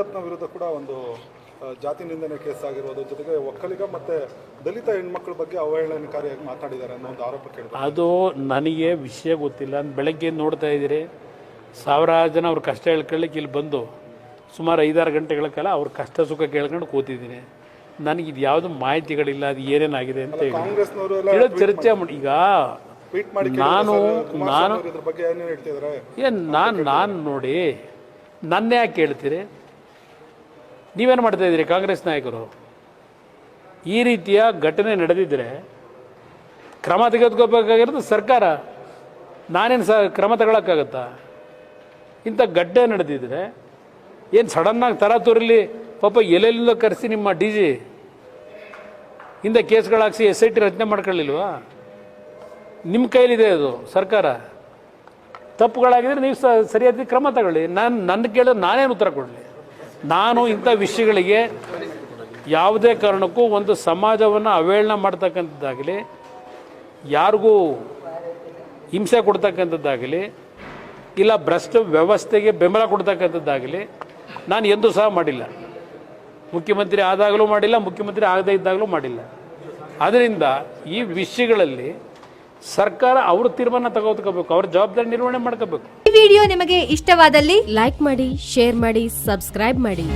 ಯಡಿಯೂರಪ್ಪನ ವಿರುದ್ಧ ಕೂಡ ಒಂದು ಜಾತಿ ನಿಂದನೆ ಕೇಸ್ ಆಗಿರೋದು ಜೊತೆಗೆ ಒಕ್ಕಲಿಗ ಮತ್ತೆ ದಲಿತ ಹೆಣ್ಮಕ್ಳ ಬಗ್ಗೆ ಅವಹೇಳನಕಾರಿಯಾಗಿ ಮಾತಾಡಿದ್ದಾರೆ ಅನ್ನೋ ಒಂದು ಆರೋಪ ಕೇಳಿದೆ. ಅದು ನನಗೆ ವಿಷಯ ಗೊತ್ತಿಲ್ಲ. ನಾನು ಬೆಳಗ್ಗೆ ನೋಡ್ತಾ ಇದ್ದೀರಿ? ಸಾವಿರಾರು ಜನ ಅವ್ರ ಕಷ್ಟ ಹೇಳ್ಕೊಳ್ಳಿಕ್ಕೆ ಇಲ್ಲಿ ಬಂದು ಸುಮಾರು ಐದಾರು ಗಂಟೆಗಳ ಕಾಲ ಅವ್ರ ಕಷ್ಟ ಸುಖ ಕೇಳ್ಕೊಂಡು ಕೂತಿದ್ದೀನಿ. ನನಗೆ ಇದು ಯಾವುದು ಮಾಹಿತಿಗಳಿಲ್ಲ. ಅದು ಏನೇನಾಗಿದೆ ಅಂತ ಹೇಳಿ. ಚರ್ಚೆ ಮಾಡಿ ಈಗ ನಾನು ನಾನು ಏನು ನಾನು ನಾನು ನೋಡಿ ನನ್ನ ಯಾಕೆ ಕೇಳ್ತೀರಿ? ನೀವೇನು ಮಾಡ್ತಾ ಇದ್ದೀರಿ ಕಾಂಗ್ರೆಸ್ ನಾಯಕರು? ಈ ರೀತಿಯ ಘಟನೆ ನಡೆದಿದ್ದರೆ ಕ್ರಮ ತೆಗೆದುಕೋಬೇಕಾಗಿರೋದು ಸರ್ಕಾರ. ನಾನೇನು ಸ ಕ್ರಮ ತಗೊಳಕ್ಕಾಗತ್ತಾ? ಇಂಥ ಗಡ್ಡೆ ನಡೆದಿದ್ರೆ ಏನು ಸಡನ್ನಾಗಿ ತರಾತುರಲ್ಲಿ ಪಾಪ ಎಲ್ಲೆಲ್ಲಿಂದ ಕರೆಸಿ ನಿಮ್ಮ ಡಿ ಜಿ ಹಿಂದೆ ಕೇಸ್ಗಳಾಕ್ಸಿ ಎಸ್ ಐ ಟಿ ರಚನೆ ಮಾಡ್ಕೊಳ್ಳಿಲ್ವಾ? ನಿಮ್ಮ ಕೈಲಿದೆ ಅದು ಸರ್ಕಾರ. ತಪ್ಪುಗಳಾಗಿದ್ರೆ ನೀವು ಸರಿಯಾದ ಕ್ರಮ ತಗೊಳ್ಳಿ. ನಾನು ನನ್ನ ಕೇಳಿದ್ರೆ ನಾನೇನು ಉತ್ತರ ಕೊಡಲಿ? ನಾನು ಇಂಥ ವಿಷಯಗಳಿಗೆ ಯಾವುದೇ ಕಾರಣಕ್ಕೂ ಒಂದು ಸಮಾಜವನ್ನು ಅವೇಳನ ಮಾಡ್ತಕ್ಕಂಥದ್ದಾಗಲಿ, ಯಾರಿಗೂ ಹಿಂಸೆ ಕೊಡ್ತಕ್ಕಂಥದ್ದಾಗಲಿ, ಇಲ್ಲ ಭ್ರಷ್ಟ ವ್ಯವಸ್ಥೆಗೆ ಬೆಂಬಲ ಕೊಡ್ತಕ್ಕಂಥದ್ದಾಗಲಿ, ನಾನು ಎಂದೂ ಸಹ ಮಾಡಿಲ್ಲ. ಮುಖ್ಯಮಂತ್ರಿ ಆದಾಗಲೂ ಮಾಡಿಲ್ಲ, ಮುಖ್ಯಮಂತ್ರಿ ಆಗದೇ ಇದ್ದಾಗಲೂ ಮಾಡಿಲ್ಲ. ಅದರಿಂದ ಈ ವಿಷಯಗಳಲ್ಲಿ ಸರ್ಕಾರ ಅವ್ರ ತೀರ್ಮಾನ ತಗೋಬೇಕು ಅವ್ರ ಜವಾಬ್ದಾರಿ ನಿರ್ವಹಣೆ ಮಾಡ್ಕೋಬೇಕು. ಈ ವಿಡಿಯೋ ನಿಮಗೆ ಇಷ್ಟವಾದಲ್ಲಿ ಲೈಕ್ ಮಾಡಿ, ಶೇರ್ ಮಾಡಿ, ಸಬ್ಸ್ಕ್ರೈಬ್ ಮಾಡಿ.